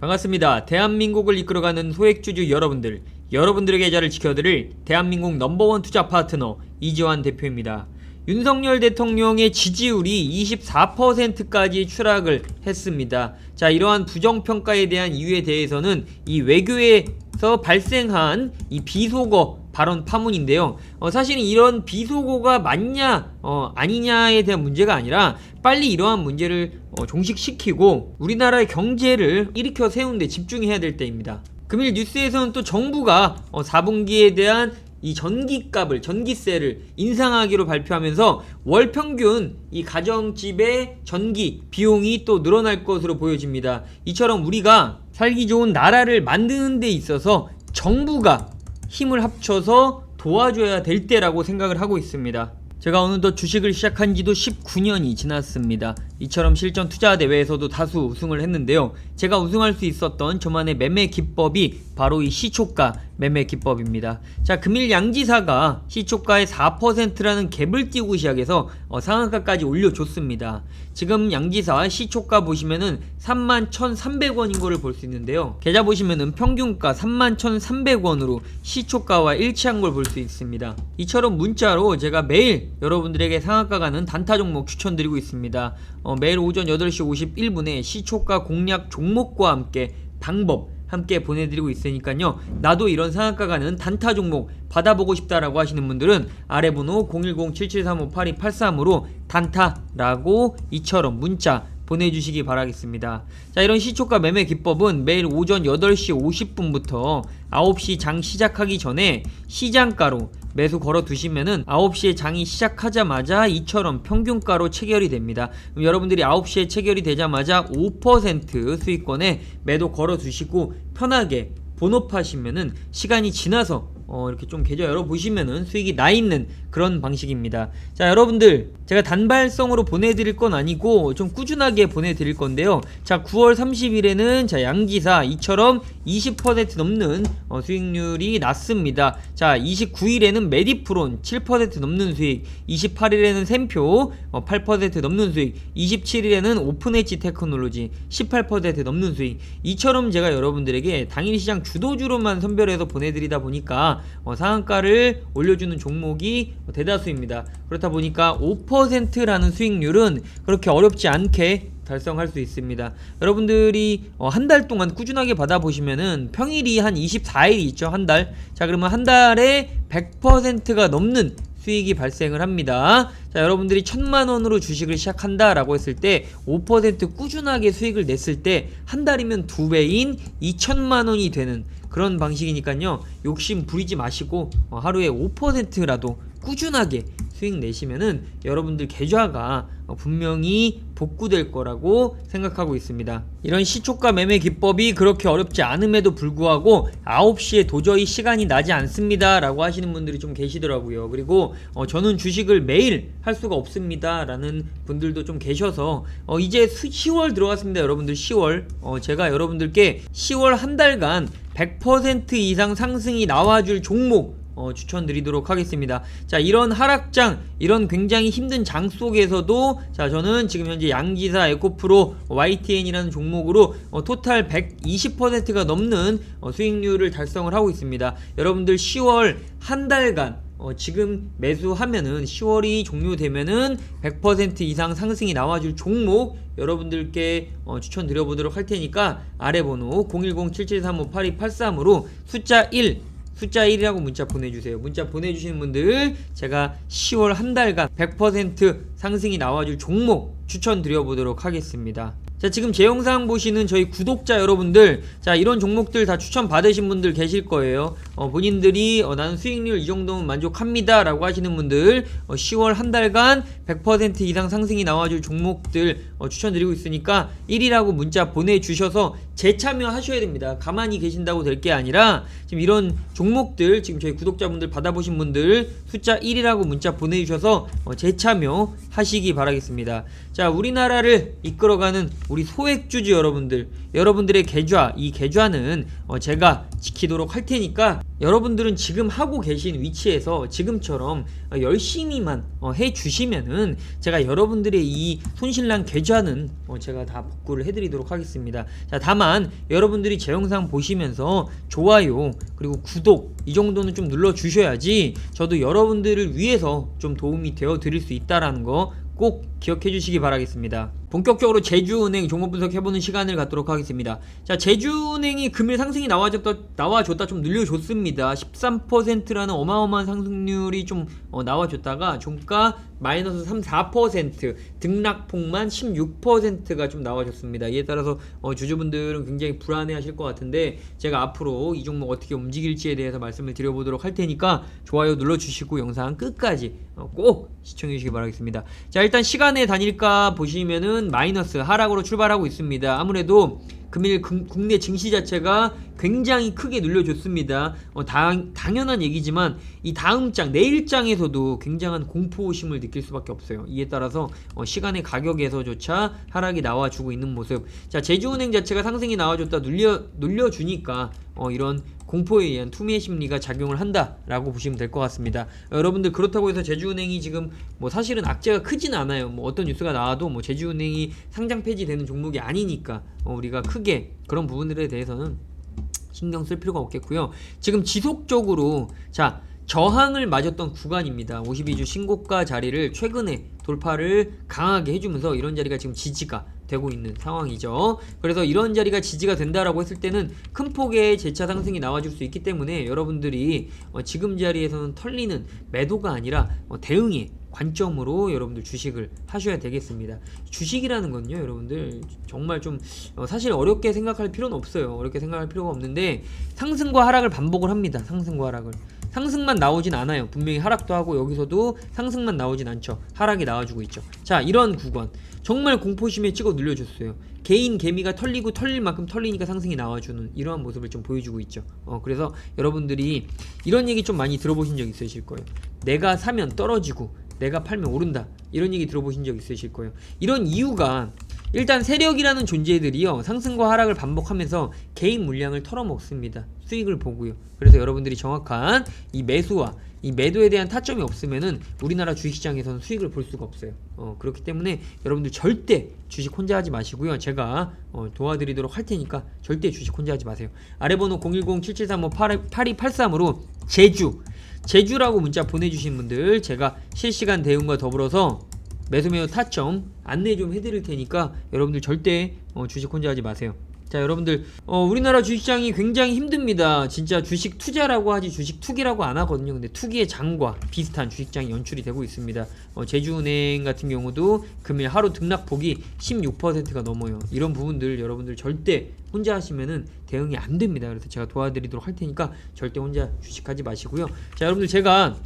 반갑습니다. 대한민국을 이끌어가는 소액주주 여러분들, 여러분들의 계좌를 지켜드릴 대한민국 넘버원 투자 파트너 이지환 대표입니다. 윤석열 대통령의 지지율이 24%까지 추락을 했습니다. 자, 이러한 부정평가에 대한 이유에 대해서는 이 외교에서 발생한 이 비속어 발언 파문인데요. 어, 사실은 이런 비속어가 맞냐, 어, 아니냐에 대한 문제가 아니라 빨리 이러한 문제를 어, 종식시키고 우리나라의 경제를 일으켜 세우는데 집중해야 될 때입니다. 금일 뉴스에서는 또 정부가 어, 4분기에 대한 이 전기값을 전기세를 인상하기로 발표하면서 월 평균 이 가정집의 전기 비용이 또 늘어날 것으로 보여집니다. 이처럼 우리가 살기 좋은 나라를 만드는 데 있어서 정부가 힘을 합쳐서 도와줘야 될 때라고 생각을 하고 있습니다. 제가 어느덧 주식을 시작한 지도 19년이 지났습니다. 이처럼 실전 투자 대회에서도 다수 우승을 했는데요. 제가 우승할 수 있었던 저만의 매매 기법이 바로 이 시초가 매매 기법입니다. 자, 금일 양지사가 시초가의 4%라는 갭을 띄우고 시작해서 어, 상한가까지 올려줬습니다. 지금 양지사 시초가 보시면은 31,300원인 거를 볼 수 있는데요. 계좌 보시면은 평균가 31,300원으로 시초가와 일치한 걸 볼 수 있습니다. 이처럼 문자로 제가 매일 여러분들에게 상한가 가는 단타 종목 추천드리고 있습니다. 어, 매일 오전 8시 51분에 시초가 공략 종목과 함께 방법 함께 보내드리고 있으니까요. 나도 이런 상한가 가는 단타 종목 받아보고 싶다라고 하시는 분들은 아래 번호 010-7735-8283으로 단타라고 이처럼 문자 보내주시기 바라겠습니다. 자, 이런 시초가 매매 기법은 매일 오전 8시 50분부터 9시 장 시작하기 전에 시장가로 매수 걸어 두시면은 9시에 장이 시작하자마자 이처럼 평균가로 체결이 됩니다. 그럼 여러분들이 9시에 체결이 되자마자 5% 수익권에 매도 걸어 두시고 편하게 본업하시면은 시간이 지나서 어, 이렇게 좀 계좌 열어보시면은 수익이 나 있는 그런 방식입니다. 자, 여러분들, 제가 단발성으로 보내드릴 건 아니고 좀 꾸준하게 보내드릴 건데요. 자, 9월 30일에는 자, 양지사 이처럼 20% 넘는 어, 수익률이 났습니다. 자, 29일에는 메디프론 7% 넘는 수익, 28일에는 샘표 어, 8% 넘는 수익, 27일에는 오픈엣지 테크놀로지 18% 넘는 수익. 이처럼 제가 여러분들에게 당일 시장 주도주로만 선별해서 보내드리다 보니까 어, 상한가를 올려주는 종목이 대다수입니다. 그렇다 보니까 5%라는 수익률은 그렇게 어렵지 않게 달성할 수 있습니다. 여러분들이 어, 한 달 동안 꾸준하게 받아보시면은 평일이 한 24일이 있죠. 한 달. 자, 그러면 한 달에 100%가 넘는 수익이 발생을 합니다. 자, 여러분들이 천만 원으로 주식을 시작한다라고 했을 때 5% 꾸준하게 수익을 냈을 때 한 달이면 두 배인 2천만 원이 되는 그런 방식이니까요. 욕심 부리지 마시고 어, 하루에 5%라도 꾸준하게 수익 내시면은 여러분들 계좌가 어, 분명히 복구될 거라고 생각하고 있습니다. 이런 시초가 매매 기법이 그렇게 어렵지 않음에도 불구하고 9시에 도저히 시간이 나지 않습니다. 라고 하시는 분들이 좀 계시더라고요. 그리고 어, 저는 주식을 매일 할 수가 없습니다. 라는 분들도 좀 계셔서 어, 이제 수, 10월 들어갔습니다. 여러분들 10월. 어, 제가 여러분들께 10월 한 달간 100% 이상 상승이 나와줄 종목 어, 추천드리도록 하겠습니다. 자, 이런 하락장, 이런 굉장히 힘든 장 속에서도 자, 저는 지금 현재 양기사 에코프로 YTN이라는 종목으로 어, 토탈 120%가 넘는 어, 수익률을 달성을 하고 있습니다. 여러분들 10월 한 달간 어, 지금 매수하면은 10월이 종료되면은 100% 이상 상승이 나와줄 종목 여러분들께 어, 추천드려 보도록 할 테니까 아래 번호 010-7735-8283으로 숫자 1 숫자 1이라고 문자 보내주세요. 문자 보내주시는 분들 제가 10월 한 달간 100% 상승이 나와줄 종목 추천드려 보도록 하겠습니다. 자 지금 제 영상 보시는 저희 구독자 여러분들 자 이런 종목들 다 추천 받으신 분들 계실 거예요 어, 본인들이 어, 나는 수익률 이 정도면 만족합니다 라고 하시는 분들 어, 10월 한 달간 100% 이상 상승이 나와줄 종목들 어, 추천드리고 있으니까 1이라고 문자 보내주셔서 재참여 하셔야 됩니다 가만히 계신다고 될 게 아니라 지금 이런 종목들 지금 저희 구독자분들 받아보신 분들 숫자 1이라고 문자 보내주셔서 어, 재참여 하시기 바라겠습니다 자 우리나라를 이끌어가는 우리 소액주주 여러분들 여러분들의 계좌 이 계좌는 어, 제가 지키도록 할 테니까 여러분들은 지금 하고 계신 위치에서 지금처럼 어, 열심히만 어, 해 주시면은 제가 여러분들의 이 손실난 계좌는 어, 제가 다 복구를 해드리도록 하겠습니다. 자 다만 여러분들이 제 영상 보시면서 좋아요 그리고 구독 이 정도는 좀 눌러 주셔야지 저도 여러분들을 위해서 좀 도움이 되어 드릴 수 있다라는 거 꼭 기억해 주시기 바라겠습니다. 본격적으로 제주은행 종목 분석해보는 시간을 갖도록 하겠습니다. 자, 제주은행이 금일 상승이 나와줬다, 나와줬다 좀 늘려줬습니다. 13%라는 어마어마한 상승률이 좀 어, 나와줬다가 종가 마이너스 3, 4% 등락폭만 16%가 좀 나와줬습니다. 이에 따라서 어, 주주분들은 굉장히 불안해하실 것 같은데 제가 앞으로 이 종목 어떻게 움직일지에 대해서 말씀을 드려보도록 할 테니까 좋아요 눌러주시고 영상 끝까지 어, 꼭 시청해 주시기 바라겠습니다. 자 일단 시간 의 단일가 보시면은 마이너스 하락으로 출발하고 있습니다. 아무래도 금일 금- 국내 증시 자체가 굉장히 크게 눌려줬습니다. 어, 당, 당연한 얘기지만 이 다음 장 내일 장에서도 굉장한 공포심을 느낄 수밖에 없어요. 이에 따라서 어, 시간의 가격에서조차 하락이 나와주고 있는 모습. 자 제주은행 자체가 상승이 나와줬다 눌려 눌려주니까 어, 이런 공포에 의한 투매 심리가 작용을 한다라고 보시면 될 것 같습니다. 어, 여러분들 그렇다고 해서 제주은행이 지금 뭐 사실은 악재가 크진 않아요. 뭐 어떤 뉴스가 나와도 뭐 제주은행이 상장 폐지되는 종목이 아니니까 어, 우리가 크게 그런 부분들에 대해서는 신경 쓸 필요가 없겠고요. 지금 지속적으로 자 저항을 맞았던 구간입니다. 52주 신고가 자리를 최근에 돌파를 강하게 해주면서 이런 자리가 지금 지지가 되고 있는 상황이죠. 그래서 이런 자리가 지지가 된다라고 했을 때는 큰 폭의 재차 상승이 나와줄 수 있기 때문에 여러분들이 어, 지금 자리에서는 털리는 매도가 아니라 어, 대응의 관점으로 여러분들 주식을 하셔야 되겠습니다. 주식이라는 건요, 여러분들 정말 좀 어, 사실 어렵게 생각할 필요는 없어요. 어렵게 생각할 필요가 없는데 상승과 하락을 반복을 합니다. 상승과 하락을. 상승만 나오진 않아요. 분명히 하락도 하고 여기서도 상승만 나오진 않죠. 하락이 나와주고 있죠. 자, 이런 구간 정말 공포심에 찍어 눌려줬어요. 개인 개미가 털리고 털릴 만큼 털리니까 상승이 나와주는 이러한 모습을 좀 보여주고 있죠. 어, 그래서 여러분들이 이런 얘기 좀 많이 들어보신 적 있으실 거예요. 내가 사면 떨어지고 내가 팔면 오른다. 이런 얘기 들어보신 적 있으실 거예요. 이런 이유가 일단 세력이라는 존재들이요 상승과 하락을 반복하면서 개인 물량을 털어먹습니다 수익을 보고요 그래서 여러분들이 정확한 이 매수와 이 매도에 대한 타점이 없으면은 우리나라 주식시장에서는 수익을 볼 수가 없어요. 어, 그렇기 때문에 여러분들 절대 주식 혼자 하지 마시고요. 제가 어, 도와드리도록 할 테니까 절대 주식 혼자 하지 마세요. 아래 번호 010-7735-8283으로 제주. 제주라고 문자 보내주신 분들 제가 실시간 대응과 더불어서 매수 매우 타점 안내 좀 해드릴 테니까 여러분들 절대 어, 주식 혼자 하지 마세요. 자 여러분들 어, 우리나라 주식시장이 굉장히 힘듭니다. 진짜 주식 투자라고 하지 주식 투기라고 안 하거든요. 근데 투기의 장과 비슷한 주식장이 연출이 되고 있습니다. 어, 제주은행 같은 경우도 금일 하루 등락폭이 16%가 넘어요. 이런 부분들 여러분들 절대 혼자 하시면은 대응이 안 됩니다. 그래서 제가 도와드리도록 할 테니까 절대 혼자 주식하지 마시고요. 자 여러분들 제가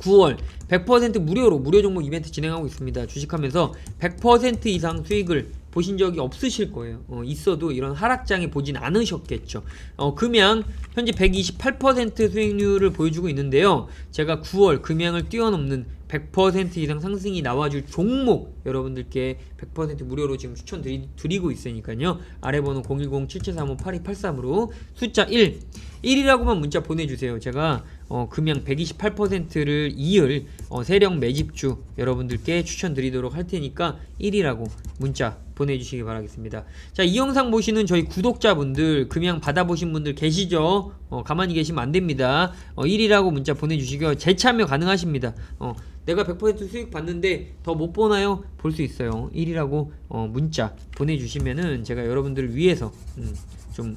9월 100% 무료로 무료 종목 이벤트 진행하고 있습니다. 주식하면서 100% 이상 수익을 보신 적이 없으실 거예요. 어, 있어도 이런 하락장에 보진 않으셨겠죠. 어, 금양 현재 128% 수익률을 보여주고 있는데요. 제가 9월 금양을 뛰어넘는 100% 이상 상승이 나와줄 종목 여러분들께 100% 무료로 지금 추천드리고 있으니까요. 아래 번호 010-7735-8283으로 숫자 1 1이라고만 문자 보내주세요. 제가 어, 금양 128%를 이을 어, 세력 매집주 여러분들께 추천드리도록 할 테니까 1이라고 문자 보내주시기 바라겠습니다. 자, 이 영상 보시는 저희 구독자분들 금양 받아보신 분들 계시죠? 어, 가만히 계시면 안 됩니다. 어, 1이라고 문자 보내주시고요. 재참여 가능하십니다. 어, 내가 100% 수익 받는데 더 못 보나요? 볼 수 있어요. 1이라고 어, 문자 보내주시면은 제가 여러분들을 위해서 음, 좀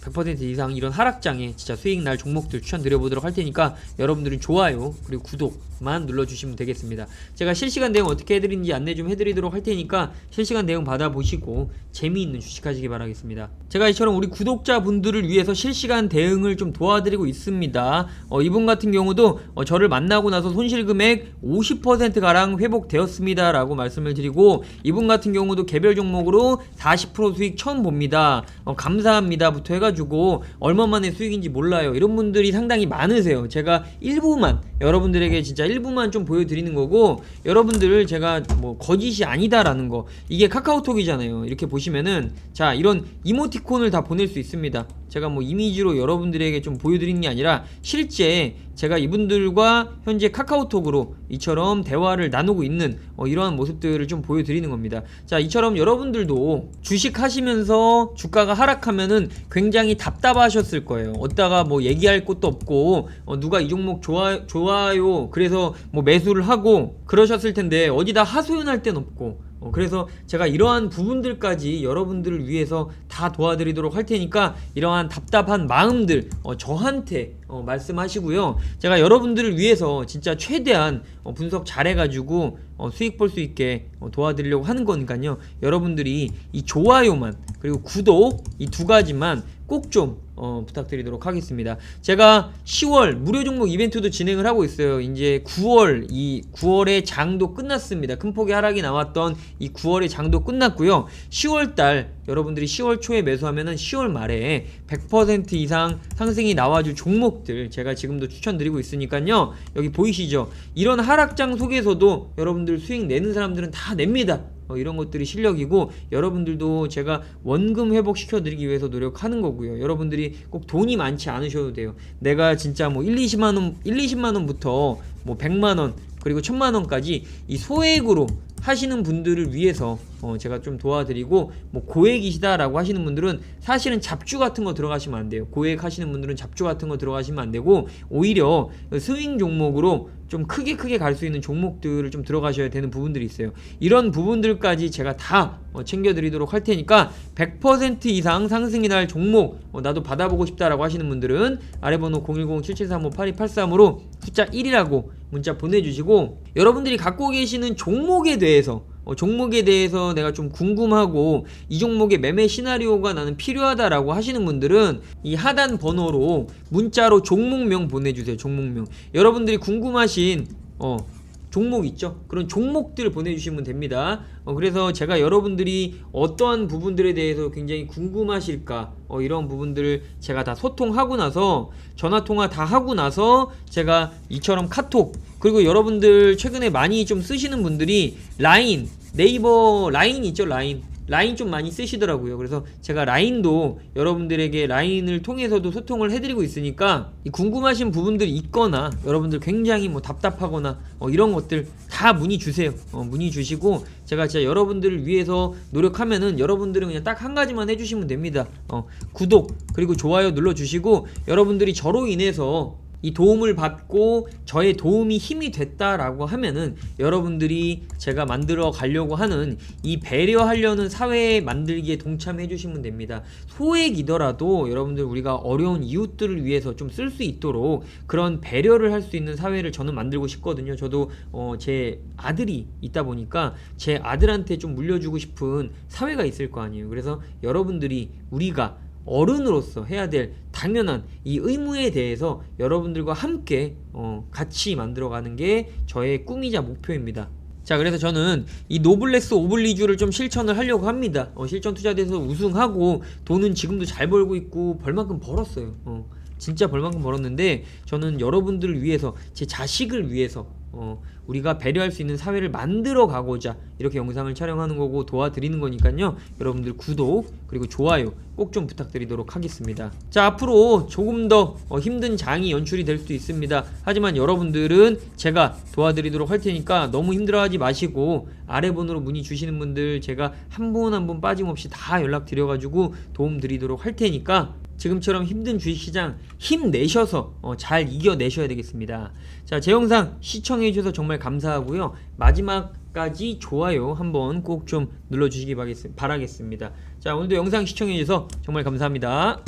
100% 이상 이런 하락장에 진짜 수익 날 종목들 추천드려보도록 할 테니까 여러분들은 좋아요 그리고 구독만 눌러주시면 되겠습니다. 제가 실시간 대응 어떻게 해드리는지 안내 좀 해드리도록 할 테니까 실시간 대응 받아보시고 재미있는 주식하시기 바라겠습니다. 제가 이처럼 우리 구독자분들을 위해서 실시간 대응을 좀 도와드리고 있습니다. 어, 이분 같은 경우도 어, 저를 만나고 나서 손실 금액 50%가량 회복되었습니다. 라고 말씀을 드리고 이분 같은 경우도 개별 종목으로 40% 수익 처음 봅니다. 어, 감사합니다 부터 해가지고 해가지고 얼마만의 수익인지 몰라요. 이런 분들이 상당히 많으세요. 제가 일부만 여러분들에게 진짜 일부만 좀 보여드리는 거고 여러분들을 제가 뭐 거짓이 아니다라는 거 이게 카카오톡이잖아요. 이렇게 보시면은 자 이런 이모티콘을 다 보낼 수 있습니다. 제가 뭐 이미지로 여러분들에게 좀 보여드리는 게 아니라 실제 제가 이분들과 현재 카카오톡으로 이처럼 대화를 나누고 있는 어, 이러한 모습들을 좀 보여드리는 겁니다. 자, 이처럼 여러분들도 주식 하시면서 주가가 하락하면은 굉장히 답답하셨을 거예요. 어디다가 뭐 얘기할 곳도 없고 어, 누가 이 종목 좋아 좋아요. 그래서 뭐 매수를 하고 그러셨을 텐데 어디다 하소연할 데는 없고 어, 그래서 제가 이러한 부분들까지 여러분들을 위해서 다 도와드리도록 할 테니까 이러한 답답한 마음들 어, 저한테 어, 말씀하시고요. 제가 여러분들을 위해서 진짜 최대한 어, 분석 잘해가지고 어, 수익 볼 수 있게 어, 도와드리려고 하는 거니까요. 여러분들이 이 좋아요만 그리고 구독 이 두 가지만 꼭좀 어, 부탁드리도록 하겠습니다. 제가 10월 무료 종목 이벤트도 진행을 하고 있어요. 이제 9월 이 9월의 장도 끝났습니다. 큰 폭의 하락이 나왔던 이 9월의 장도 끝났고요. 10월 달 여러분들이 10월 초에 매수하면은 10월 말에 100% 이상 상승이 나와줄 종목들 제가 지금도 추천드리고 있으니까요. 여기 보이시죠? 이런 하락장 속에서도 여러분들 수익 내는 사람들은 다 냅니다. 어, 이런 것들이 실력이고 여러분들도 제가 원금 회복시켜 드리기 위해서 노력하는 거고요. 여러분들이 꼭 돈이 많지 않으셔도 돼요. 내가 진짜 뭐 1, 20만 원, 1, 20만 원부터 뭐 100만 원 그리고 1000만 원까지 이 소액으로 하시는 분들을 위해서 어 제가 좀 도와드리고 뭐 고액이시다라고 하시는 분들은 사실은 잡주 같은 거 들어가시면 안 돼요. 고액 하시는 분들은 잡주 같은 거 들어가시면 안 되고 오히려 스윙 종목으로 좀 크게 크게 갈 수 있는 종목들을 좀 들어가셔야 되는 부분들이 있어요. 이런 부분들까지 제가 다 어, 챙겨드리도록 할 테니까 100% 이상 상승이 날 종목 어, 나도 받아보고 싶다라고 하시는 분들은 아래 번호 010-7735-8283으로 숫자 1이라고 문자 보내주시고 여러분들이 갖고 계시는 종목에 대해 서 어, 종목에 대해서 내가 좀 궁금하고 이 종목의 매매 시나리오가 나는 필요하다라고 하시는 분들은 이 하단 번호로 문자로 종목명 보내주세요. 종목명. 여러분들이 궁금하신 어 종목 있죠? 그런 종목들을 보내주시면 됩니다. 어, 그래서 제가 여러분들이 어떠한 부분들에 대해서 굉장히 궁금하실까 어, 이런 부분들을 제가 다 소통하고 나서 전화 통화 다 하고 나서 제가 이처럼 카톡 그리고 여러분들 최근에 많이 좀 쓰시는 분들이 라인 네이버 라인 있죠 라인 라인 좀 많이 쓰시더라고요. 그래서 제가 라인도 여러분들에게 라인을 통해서도 소통을 해드리고 있으니까 이 궁금하신 부분들이 있거나 여러분들 굉장히 뭐 답답하거나 어, 이런 것들 다 문의 주세요. 어, 문의 주시고 제가 진짜 여러분들을 위해서 노력하면은 여러분들은 그냥 딱 한 가지만 해주시면 됩니다. 어, 구독 그리고 좋아요 눌러주시고 여러분들이 저로 인해서 이 도움을 받고 저의 도움이 힘이 됐다라고 하면은 여러분들이 제가 만들어 가려고 하는 이 배려하려는 사회 만들기에 동참해 주시면 됩니다. 소액이더라도 여러분들 우리가 어려운 이웃들을 위해서 좀 쓸 수 있도록 그런 배려를 할 수 있는 사회를 저는 만들고 싶거든요. 저도 어, 제 아들이 있다 보니까 제 아들한테 좀 물려주고 싶은 사회가 있을 거 아니에요. 그래서 여러분들이 우리가 어른으로서 해야 될 당연한 이 의무에 대해서 여러분들과 함께 어, 같이 만들어가는 게 저의 꿈이자 목표입니다. 자 그래서 저는 이 노블레스 오블리주를 좀 실천을 하려고 합니다. 어, 실전 투자돼서 우승하고 돈은 지금도 잘 벌고 있고 벌만큼 벌었어요. 어, 진짜 벌만큼 벌었는데 저는 여러분들을 위해서 제 자식을 위해서 어, 우리가 배려할 수 있는 사회를 만들어 가고자 이렇게 영상을 촬영하는 거고 도와드리는 거니까요. 여러분들 구독 그리고 좋아요 꼭 좀 부탁드리도록 하겠습니다. 자 앞으로 조금 더 어, 힘든 장이 연출이 될 수도 있습니다. 하지만 여러분들은 제가 도와드리도록 할 테니까 너무 힘들어하지 마시고 아래 번호로 문의 주시는 분들 제가 한 분 한 분 빠짐없이 다 연락 드려가지고 도움 드리도록 할 테니까 지금처럼 힘든 주식시장 힘내셔서 어, 잘 이겨내셔야 되겠습니다. 자, 제 영상 시청해주셔서 정말 감사하고요. 마지막까지 좋아요 한번 꼭 좀 눌러주시기 바라겠- 바라겠습니다. 자, 오늘도 영상 시청해주셔서 정말 감사합니다.